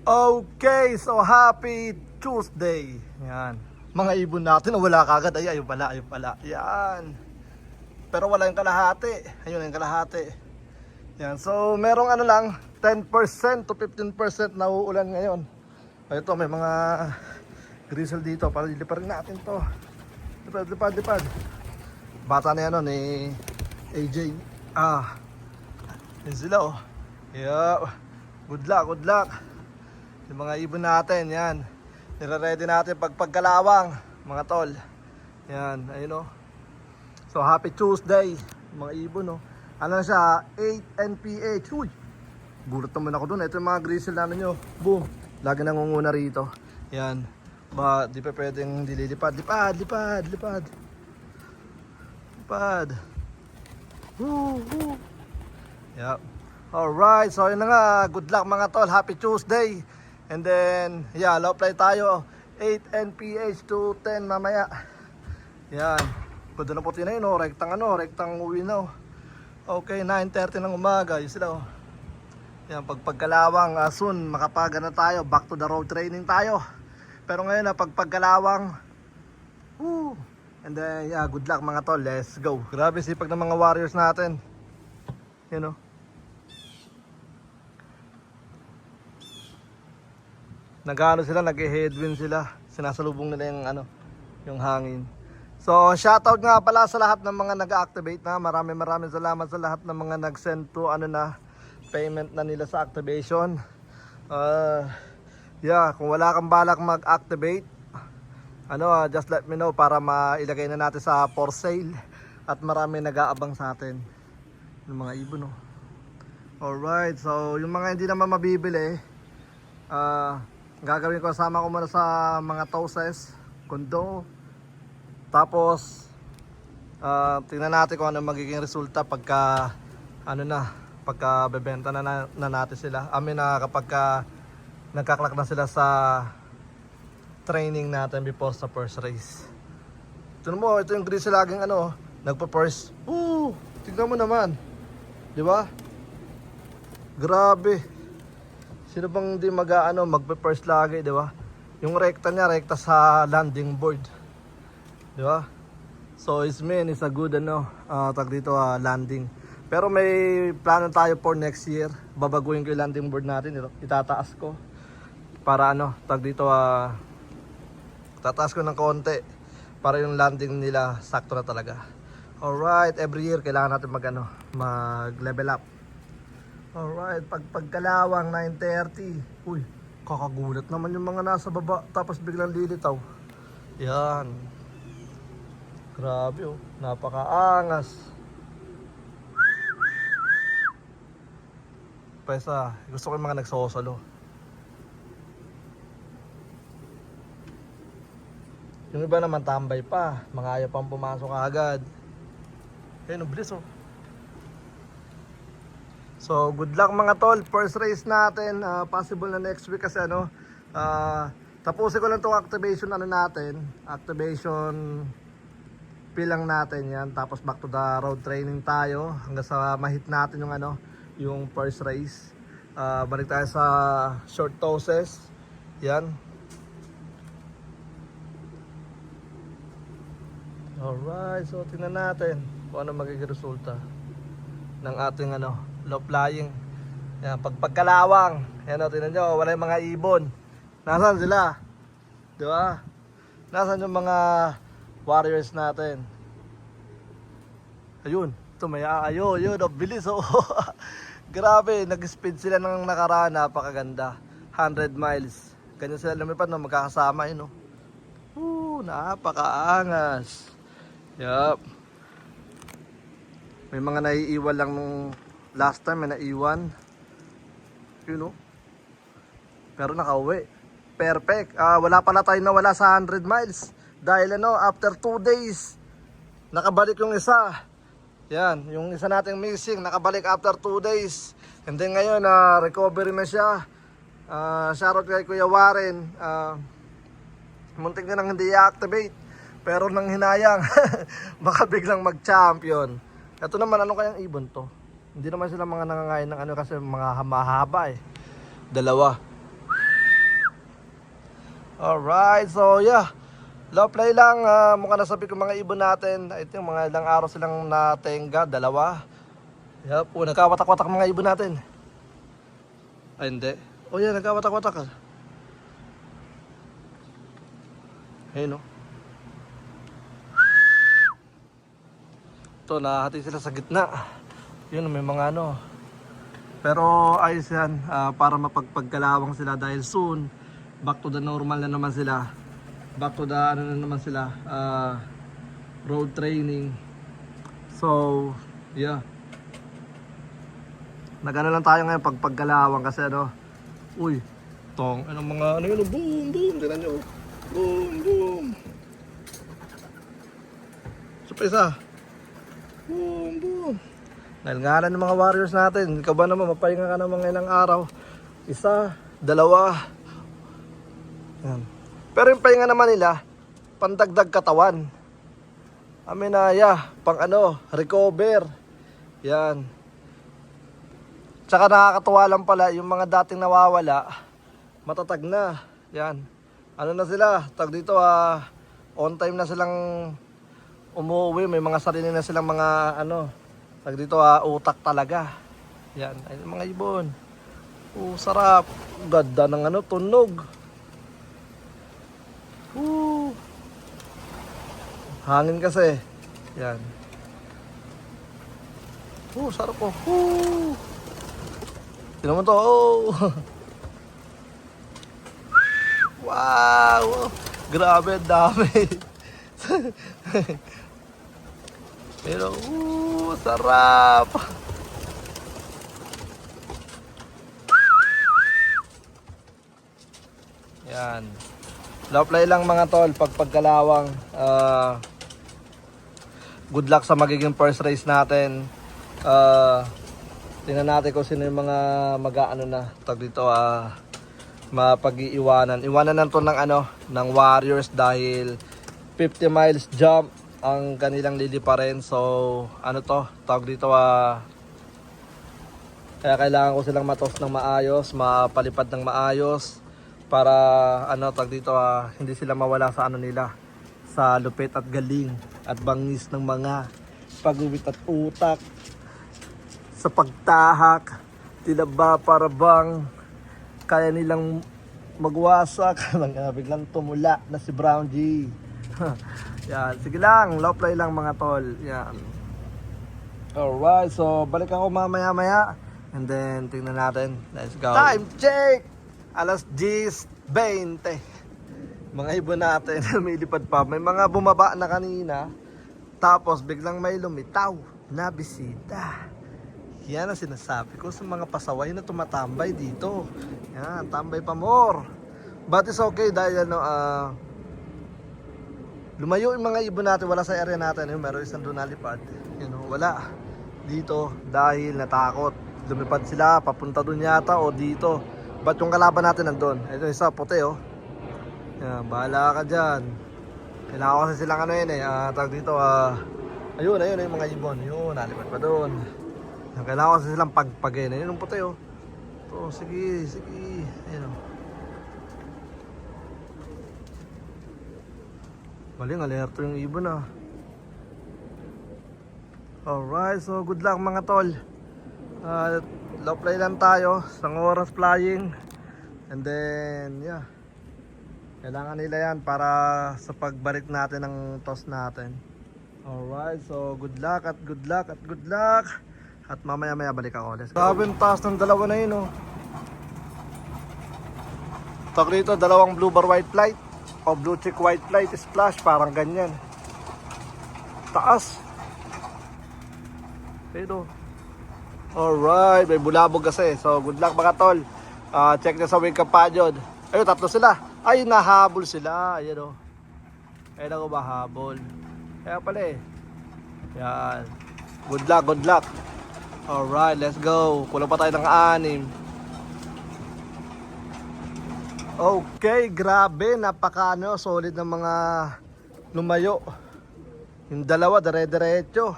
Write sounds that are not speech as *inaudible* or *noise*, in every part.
Okay, so happy Tuesday. Yan. Mga ibon natin, wala kagad. Ay, ayun pala, ayun pala. Yan. Pero wala yung kalahati. Ayun yung kalahati. Yan. So, merong ano lang, 10% to 15% na uulan ngayon. O, ito, may mga grizzle dito. Para liliparin natin to. Lipad, lipad, lipad. Bata na yan, oh, ni AJ. Ah. Yan sila, oh. Yeah. Good luck, good luck. Yung mga ibon natin, yan. Nire-ready natin pag pagkalawang, mga tol. Yan, ayun o. So, happy Tuesday, mga ibon o. Ano na siya, 8 NPH. Uy! Gulat naman ako dun. Ito yung mga grizzle namin nyo. Boom! Lagi nangunguna rito. Yan. Ba, di pa pwedeng dililipad. Lipad, lipad, lipad. Lipad. Woo, woo. Yep. Alright, so yun na nga. Good luck mga tol. Happy Tuesday. And then, yeah, low play tayo. 8 NPH to 10 mamaya. Yan. Ganda na puti na yun, oh. Rektang ano, rektang uwi na, oh. Okay, 9.30 ng umaga. Yun sila, oh. Yan, pag pagkalawang, ah, soon, makapaga na tayo. Back to the road training tayo. Pero ngayon, na pag pagkalawang, woo. And then, yeah, good luck mga tol. Let's go. Grabe sipag ng mga warriors natin. Yun, oh. Nagano sila, nag-headwind sila. Sinasalubong nila yung ano, yung hangin. So, shoutout nga pala sa lahat ng mga nag-activate na. Maraming maraming salamat sa lahat ng mga nag-send to ano na payment na nila sa activation. Uh, yeah, kung wala kang balak mag-activate, ano, ah, just let me know para mailagay na natin sa for sale at marami nag-aabang sa atin. Yung mga ibon, oh. Alright, so yung mga hindi naman mabibili, ah, gagawin ko sama ko muna sa mga toses, kondo. Tapos ah, tingnan natin kung ano magiging resulta pagka ano na, pagka bebenta na, na, na natin sila. Amin na kapag ka nagkaklak na sila sa training natin before sa first race. Ito mo, ito yung grizzly laging ano, nagpa-first. Woo! Tignan mo naman. Di ba? Grabe. Sino bang di mag-ano, magpe-first lagi, di ba? Yung rekta niya, rekta sa landing board. Di ba? So, is mean is a good ano, ah, tag dito ah, landing. Pero may plano tayo for next year. Babaguhin ko yung landing board natin, ito, itataas ko. Para ano, tag dito ah, tataas ko ng konti para yung landing nila sakto na talaga. Alright, every year kailangan natin mag ano, mag level up. Alright, pag pagkalawang 9.30 Uy, kakagulat naman yung mga nasa baba Tapos biglang lilitaw. Yan. Grabe oh, napakaangas. Pesa, gusto ko yung mga nagsosolo. Yung iba naman tambay pa Mga ayaw pang pumasok agad. Ayun, ang bilis oh So, good luck mga tol. First race natin. ah, possible na next week kasi ano. ah, tapusin ko lang tong activation ano natin. Activation pilang natin yan. Tapos back to the road training tayo. Hanggang sa mahit natin yung ano, yung first race. Ah, balik tayo sa short tosses. Yan. Alright, so tingnan natin kung ano magiging resulta ng ating ano, low flying. Yan, pag pagkalawang, yan o, tingnan nyo, wala yung mga ibon. Nasaan sila? Di ba? Nasaan yung mga warriors natin? Ayun, ito may aayo, yun, oh, bilis oh. *laughs* Grabe, nag-speed sila ng nakaraan, napakaganda. 100 miles. Ganyan sila lumipad, no, magkakasama yun, oh. Woo, napakaangas. Yup. May mga naiiwan lang nung last time, may naiwan. You know? Pero nakauwi. Perfect. Ah, wala pala tayo nawala sa 100 miles. Dahil ano, after 2 days, nakabalik yung isa. Yan, yung isa nating missing, nakabalik after 2 days. And then ngayon, na recovery na siya. Ah, shoutout kay Kuya Warren. Ah, muntik na nang hindi i-activate. Pero nang hinayang, *laughs* baka biglang mag-champion. Ito naman, ano kayang ibon to? Hindi naman sila mga nangangain ng ano kasi mga mahaba eh. Dalawa. Alright, so yeah. Low play lang, ah, mukha nasabi ko mga ibon natin. Ito yung mga ilang araw silang natenga, dalawa. Yup, oh, nagkawatak-watak mga ibon natin. Ay, hindi. Oh yeah, nagkawatak-watak. Ayun oh. Ito, nahati sila sa gitna. Yun, may mga ano. Pero ayos yan, ah, para mapagpagkalawang sila dahil soon, back to the normal na naman sila. Back to the ano na naman sila, ah, road training. So, yeah. Nagano lang tayo ngayon pagpagkalawang kasi ano, uy, tong, ano mga ano yun, boom, boom, tignan nyo, boom, boom. So, pa isa. Boom, boom. Dahil nga ng mga warriors natin, ikaw ba naman, mapahinga ka ng mga ilang araw. Isa, dalawa. Yan. Pero yung pahinga naman nila, pandagdag katawan. Aminaya, pang ano, recover. Yan. Tsaka nakakatuwa lang pala, yung mga dating nawawala, matatag na. Yan. Ano na sila, tag dito ah, on time na silang umuwi, may mga sarili na silang mga ano, tag dito ah, utak talaga. Yan, ay mga ibon. Oh, sarap. Ganda ng ano, tunog. Woo. Hangin kasi. Yan. Oh, sarap po. Woo. Tignan mo to. Oh. *laughs* wow. Grabe, dami. *laughs* Pero, uh, sarap. Yan. Low play lang mga tol, pag pagkalawang. ah, good luck sa magiging first race natin. Ah, tingnan natin kung sino yung mga mag-aano na. Tag dito, ah, mapag-iiwanan. Iwanan na to ng ano, ng Warriors dahil 50 miles jump ang kanilang liliparin. So, ano to, tawag dito ah, kaya kailangan ko silang matos ng maayos, mapalipad ng maayos para ano tag dito ah, hindi sila mawala sa ano nila sa lupit at galing at bangis ng mga pagubit at utak. Sa pagtahak tila ba para bang kaya nilang magwasak? *laughs* Nang biglang tumula na si Brown G *laughs* yan. Sige lang low play lang mga tol. Yan. Alright, so balik ako mamaya maya and then tingnan natin. Let's go. Time check! Alas 10.20 mga ibon natin *laughs* lumilipad pa. May mga bumaba na kanina. Tapos biglang may lumitaw na bisita. Yan ang sinasabi ko sa mga pasaway na tumatambay dito. Yan tambay pa more. But it's okay dahil ano ah lumayo yung mga ibon natin wala sa area natin yun meron isang doon nalipad you know, wala. Dito dahil natakot. Lumipad sila papunta doon yata o dito. Ba't yung kalaban natin nandun. Ito isa puti oh. Yan, bahala ka dyan. Kailangan ko kasi silang ano yun eh. Ah, tawag dito ah ayun ayun yung mga ibon. Yun nalipad pa yan, kailangan ko kasi silang pagpagin. Ayun yung puti oh. To sige sige. Ayun oh Maling alerto yung ibon ah. Alright, so good luck mga tol. Uh, low play lang tayo, isang oras flying. And then, yeah. Kailangan nila yan para sa pagbalik natin ng toss natin. Alright, so good luck at good luck at good luck. At mamaya maya balik ako. Let's. Grabe yung taas ng dalawa na yun oh. Tag rito, dalawang blue bar white flight o blue chick white flight splash parang ganyan. Taas. Pero alright may bulabog kasi. So good luck mga tol. Ah, check nyo sa wing kapanyod ayun tatlo sila. Ay nahabol sila. Ayun o ayun ako mahabol. Kaya pala eh. Yan. Good luck good luck. Alright let's go. Kulang pa tayo ng anim Okay, grabe, napaka ano, solid ng mga lumayo. Yung dalawa, dire-diretso.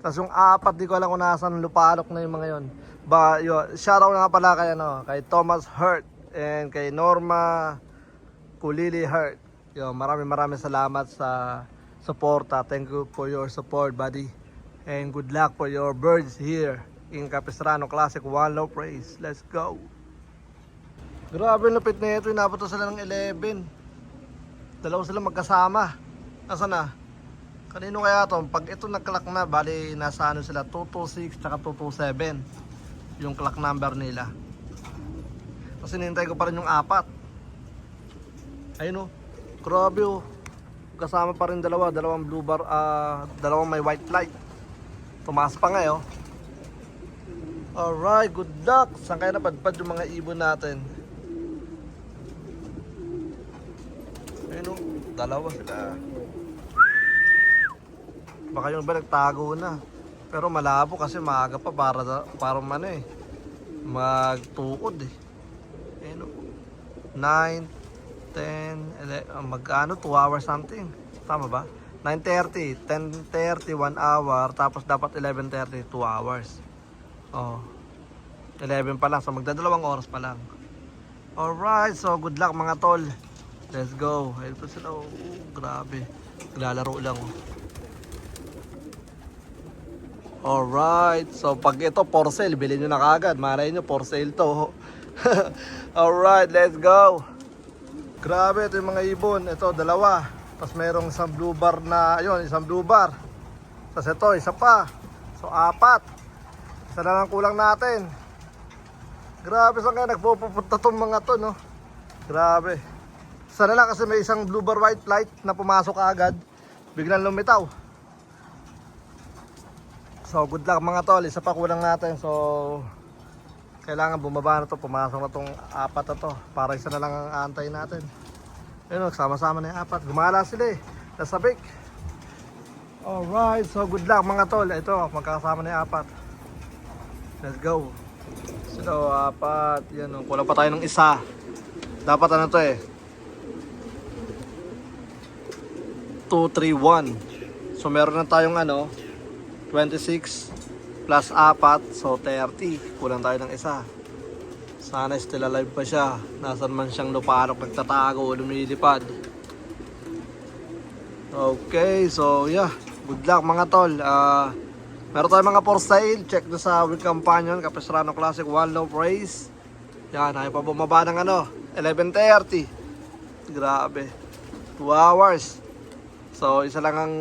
Tapos yung apat, di ko alam kung nasaan lupalok na yung mga yon. Ba, yun, shoutout na nga pala kay, ano, kay Thomas Hurt and kay Norma Kulili Heart. Yo, maraming maraming salamat sa suporta. Thank you for your support, buddy. And good luck for your birds here in Capistrano Classic One Low Praise. Let's go! Grabe lupit na ito. Inabot na sila ng 11. Dalawa sila magkasama. Asa na? Kanino kaya to? Pag ito nag-clock na, bali nasa ano sila, 226 tsaka 227 yung clock number nila. Kasi nintay ko pa rin yung apat. Ayun oh. Grabe oh. Kasama pa rin dalawa, dalawang blue bar, ah, dalawang may white light. Tumaas pa nga eh, oh. Alright, good luck. Saan kaya napadpad yung mga ibon natin? Ayun oh, dalawa. Baka yung iba nagtago na. Pero malabo kasi maaga pa para para ano eh. Magtukod eh. Ayun oh. 9, 10, 11, magkano 2 hours something. Tama ba? 9.30, 10.30, 1 hour, tapos dapat 11.30, 2 hours. Oh. 11 pa lang, so magdadalawang oras pa lang. Alright, so good luck mga tol. Let's go. Ayun pa sila, oh, grabe. Naglalaro lang oh. Alright, so pag ito for sale, bilhin nyo na kagad. Malay nyo, for sale to. *laughs* Alright, let's go. Grabe, ito yung mga ibon. Ito, dalawa. Tapos merong isang blue bar na, ayun, isang blue bar. Tapos ito, isa pa. So, apat. Isa na lang kulang natin. Grabe, saan kaya nagpupunta tong mga to, no? Grabe. Sana lang kasi may isang blue bar white light na pumasok agad. Biglang lumitaw. So, good luck mga tol. Isa pa kulang natin. So, kailangan bumaba na to. Pumasok na tong apat na to. Para isa na lang ang aantay natin. Ayun, nagsama-sama na yung apat. Gumala sila eh. Nasabik. Alright. So, good luck mga tol. Ito, magkakasama na yung apat. Let's go. So, apat. Yan, oh. kulang pa tayo ng isa. Dapat ano to eh. 2, 3, 1. So, meron na tayong ano, 26 plus 4, so 30. Kulang tayo ng isa. Sana still alive pa siya. Nasaan man siyang luparok, nagtatago, lumilipad. Okay, so yeah. Good luck mga tol. Ah, meron tayong mga for sale. Check na sa Week Companion, Capistrano Classic, One Low Praise. Yan, ayaw pa bumaba ng ano, 11.30. Grabe. 2 hours. So, isa lang ang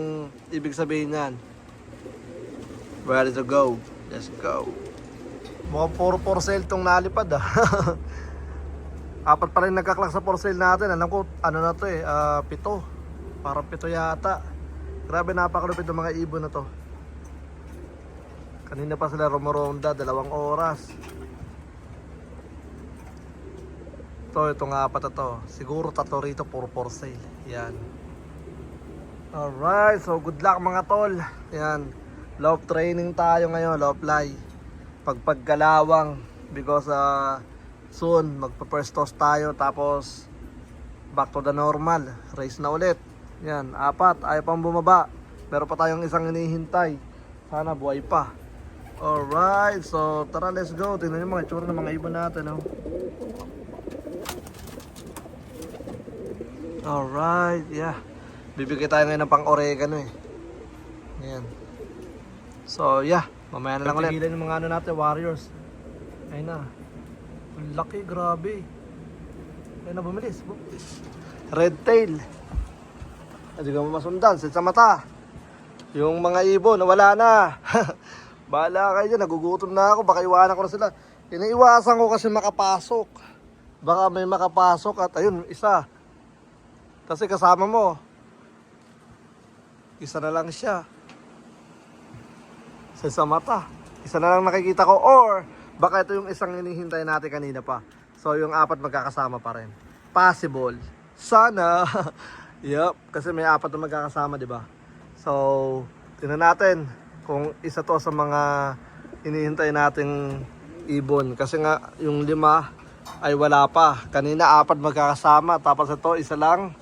ibig sabihin yan. Ready to go. Let's go. Mukhang puro for sale tong nalipad ah. *laughs* Apat pa rin nagkaklak sa for sale natin. Alam ko, ano na to eh, ah, pito. Parang pito yata. Grabe napakalupit ng mga ibon na to. Kanina pa sila rumoronda, dalawang oras. To, itong apat na to. Siguro tatlo rito, puro for sale. Yan. Alright, so good luck mga tol. Yan. Love training tayo ngayon, love fly. Pagpagkalawang because uh, soon magpa-first toss tayo tapos back to the normal. Race na ulit. Yan, apat, ayaw pang bumaba. Meron pa tayong isang hinihintay. Sana buhay pa. Alright, so tara let's go. Tingnan nyo mga itsura ng mga ibon natin. Oh. Alright, yeah. Bibigay tayo ngayon ng pang-oregano eh. Ayan. So, yeah. Mamaya na lang ulit. Pigilan yung mga ano natin, warriors. Ayun na. Ang laki, grabe. Ayun na, bumilis. Bu- Red tail. Hindi ka mo masundan. Sit sa mata. Yung mga ibon, wala na. *laughs* Bahala kayo dyan. Nagugutom na ako. Baka iwanan ko na sila. Iniiwasan ko kasi makapasok. Baka may makapasok at ayun, isa. Kasi kasama mo. Isa na lang siya. Isa sa mata. Isa na lang nakikita ko. Or, baka ito yung isang hinihintay natin kanina pa. So, yung apat magkakasama pa rin. Possible. Sana. *laughs* yup. Kasi may apat na magkakasama, di ba? So, tingnan natin kung isa to sa mga hinihintay nating ibon. Kasi nga, yung lima ay wala pa. Kanina apat magkakasama. Tapos ito, isa lang.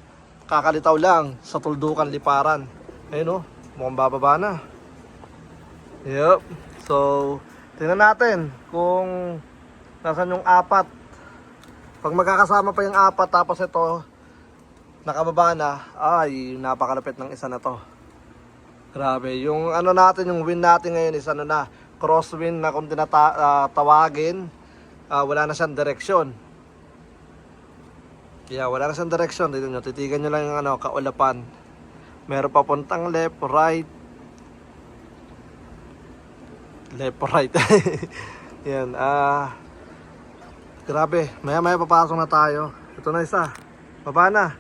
Kakalitaw lang sa tuldukan liparan. Ayun o, mukhang bababa na. Yup. So, tingnan natin kung nasan yung apat. Pag magkakasama pa yung apat tapos ito, nakababa na, ay, napakalapit ng isa na to. Grabe, yung ano natin, yung win natin ngayon is ano na, crosswind na kung tinatawagin, wala na siyang direksyon. Kaya wala na siyang direksyon, dito titigan nyo lang yung ano, kaulapan. Meron papuntang left, right, left, *laughs* right. Yan, ah, grabe, maya maya papasok na tayo. Ito na isa, baba na.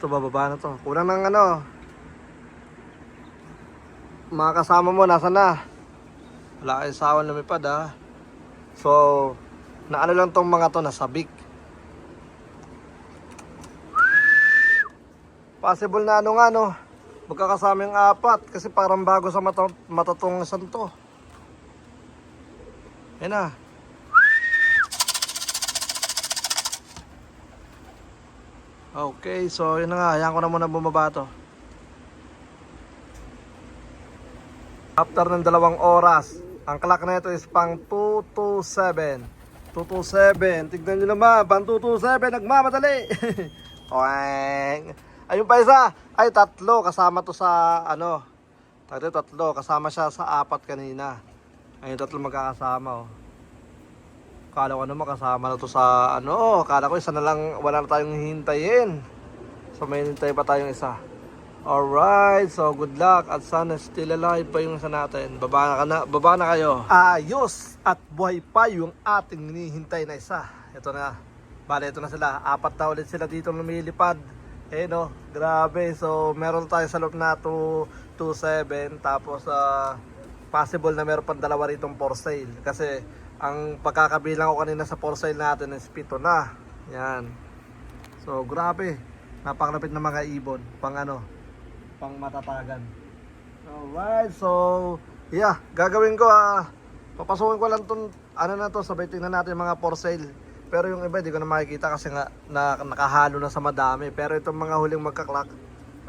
Ito, bababa na to. Kulang ng ano, mga kasama mo, nasa na? Wala kayong sawan lumipad ha. So, naano lang tong mga to, nasabik. Possible na ano nga no, magkakasama yung apat kasi parang bago sa mata matatungasan to. Yan na. Okay, so yun na nga, hayaan ko na muna bumaba to. After ng dalawang oras, ang clock na ito is pang 227. 227. Tignan nyo naman, pang 227, nagmamadali. *laughs* Oeng. Ayun pa isa. Ay, tatlo. Kasama to sa, ano, tatlo, tatlo. Kasama siya sa apat kanina. Ayun, tatlo magkakasama, oh. Kala ko naman kasama na to sa, ano, kala ko isa na lang, wala na tayong hintayin. So, may hintay pa tayong isa. Alright, so good luck at sana still alive pa yung isa natin. Baba na, na, baba na kayo. Ayos at buhay pa yung ating hinihintay na isa. Ito na. Bale, ito na sila. Apat na ulit sila dito lumilipad. Eh no, grabe. So meron tayo sa loob na 227 tapos ah, possible na meron pang dalawa ritong for sale. Kasi ang pagkakabilang ko kanina sa for sale natin is pito na. Yan. So grabe. Napakalapit na mga ibon. Pang ano, pang matatagan. Alright, so yeah, gagawin ko ah, papasukin ko lang tong ano na to, sabay tingnan natin mga for sale. Pero yung iba hindi ko na makikita kasi nga na, nakahalo na sa madami. Pero itong mga huling magka-clock,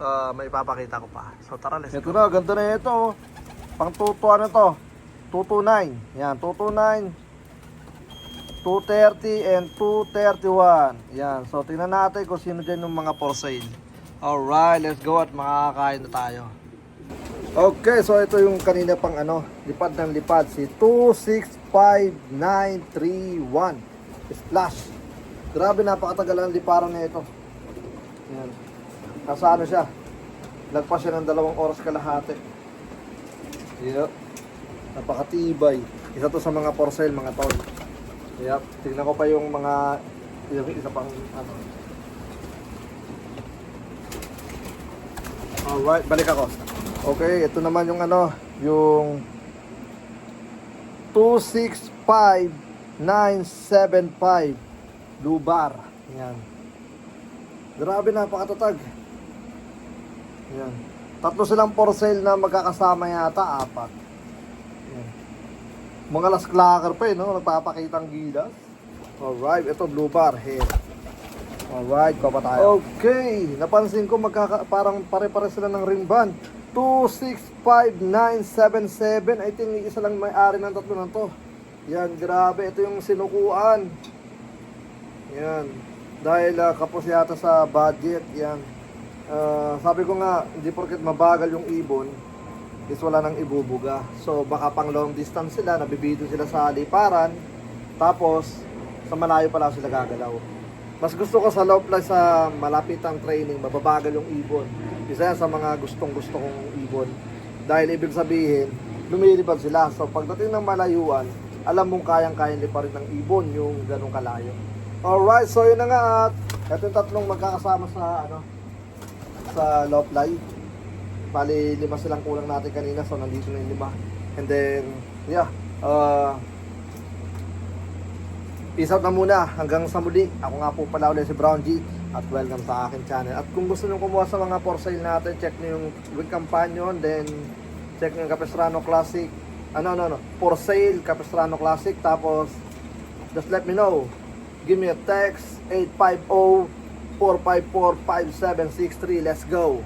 ah, may ipapakita ko pa. So tara, let's Ito na, ganda na ito. oh. Pang tuto ano to? 229. Yan, 229. 230 and 231. Yan. So tingnan natin kung sino dyan yung mga for sale. Alright, let's go at makakain na tayo. Okay, so ito yung kanina pang ano, lipad ng lipad si 265931 splash. Grabe napakatagal ang liparan na ito. Yan. Nasa ano siya? Lagpas siya ng dalawang oras kalahati. Yep. Napakatibay. Isa to sa mga sale, mga tol. Yep. Tingnan ko pa yung mga yung isa pang ano. Alright, balik ako. Okay, ito naman yung ano, yung 265975 Lubar. Yan. Grabe napakatatag. Yan. Tatlo silang for sale na magkakasama yata, apat. Yan. Mga last clacker pa eh, no? Nagpapakitang gilas. Alright, ito blue bar here. Alright, pa pa tayo. Okay, napansin ko magkaka parang pare-pare sila ng ring band. 265977. I think isa lang may-ari ng tatlo na to. Yan, grabe. Ito yung sinukuan. Yan. Dahil uh, kapos yata sa budget. Yan. Ah, sabi ko nga, hindi porket mabagal yung ibon, is wala nang ibubuga. So baka pang long distance sila, nabibidyo sila sa liparan, tapos sa malayo pala sila gagalaw. Mas gusto ko sa low fly sa malapitang training, mababagal yung ibon. Isa yan sa mga gustong gusto kong ibon. Dahil ibig sabihin, lumilipad sila. So pagdating ng malayuan, alam mong kayang-kayang liparin ng ibon yung ganong kalayo. Alright, so yun na nga at ito yung tatlong magkakasama sa ano sa low fly. Bali, lima silang kulang natin kanina, so nandito na yung lima. And then, yeah, uh, Peace out na muna. Hanggang sa muli. Ako nga po pala ulit si Brown G. At welcome sa akin channel. At kung gusto nyo kumuha sa mga for sale natin, check nyo yung Wing Companion. Then, check nyo yung Capistrano Classic. Ano, ano, ano. For sale, Capistrano Classic. Tapos, just let me know. Give me a text. 850-454-5763. Let's go.